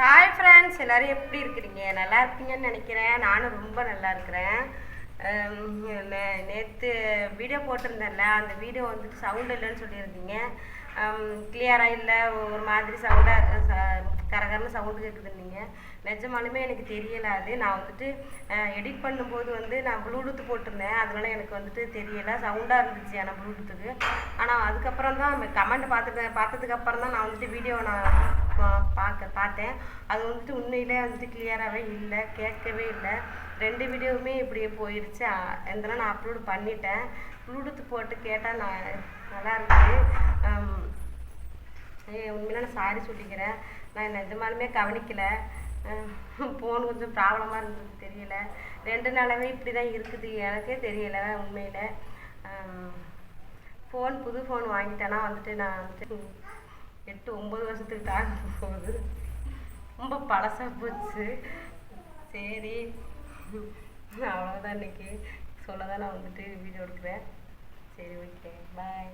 Hi friends எல்லோரும் எப்படி இருக்கிறீங்க? நல்லா இருக்கீங்கன்னு நினைக்கிறேன். நானும் ரொம்ப நல்லா இருக்கிறேன். நேற்று வீடியோ போட்டிருந்தேன்ல அந்த வீடியோ வந்துட்டு சவுண்ட் இல்லைன்னு சொல்லியிருந்தீங்க. கிளியராக இல்லை? ஒரு மாதிரி சவுண்டாக கரகரன்னு சவுண்டு கேட்குதுன்னீங்க நிஜமாலுமே எனக்கு தெரியலை அது. நான் வந்துட்டு எடிட் பண்ணும்போது வந்து நான் ப்ளூடூத் போட்டிருந்தேன். அதனால எனக்கு வந்துட்டு தெரியலை. சவுண்டாக இருந்துச்சு ஆனால் ப்ளூடூத்துக்கு ஆனால் அதுக்கப்புறம் தான் கமெண்ட் பார்த்துட்டு பார்த்ததுக்கப்புறம் தான் நான் வந்துட்டு வீடியோ நான் பார்த்தேன். அது வந்துட்டு உண்மையிலே வந்துட்டு கிளியராகவே இல்லை கேட்கவே இல்லை. ரெண்டு வீடியோவுமே இப்படியே போயிடுச்சு இதெல்லாம் நான் அப்லோடு பண்ணிட்டேன். ப்ளூடூத் போட்டு கேட்டால் நான் நல்லா இருக்குது உண்மையில நான் சாரி சொல்லிக்கிறேன். நான் நிஜமாலுமே கவனிக்கலை. ஃபோன் கொஞ்சம் ப்ராப்ளமாக இருந்தது தெரியல. ரெண்டு நாளாகவே இப்படி தான் இருக்குது. எனக்கே தெரியல உண்மையில். ஃபோன் புது ஃபோன் வாங்கிட்டேன்னா வந்துட்டு நான் வந்துட்டு எட்டு ஒம்பது வருஷத்துக்கு தாண்டி போகுது. ரொம்ப பழசாக போச்சு. சரி. அவ்வளோதான் இன்னைக்கு. சொல்ல தான் நான் வந்துட்டு வீடியோ எடுக்கிறேன். சரி ஓகே பாய்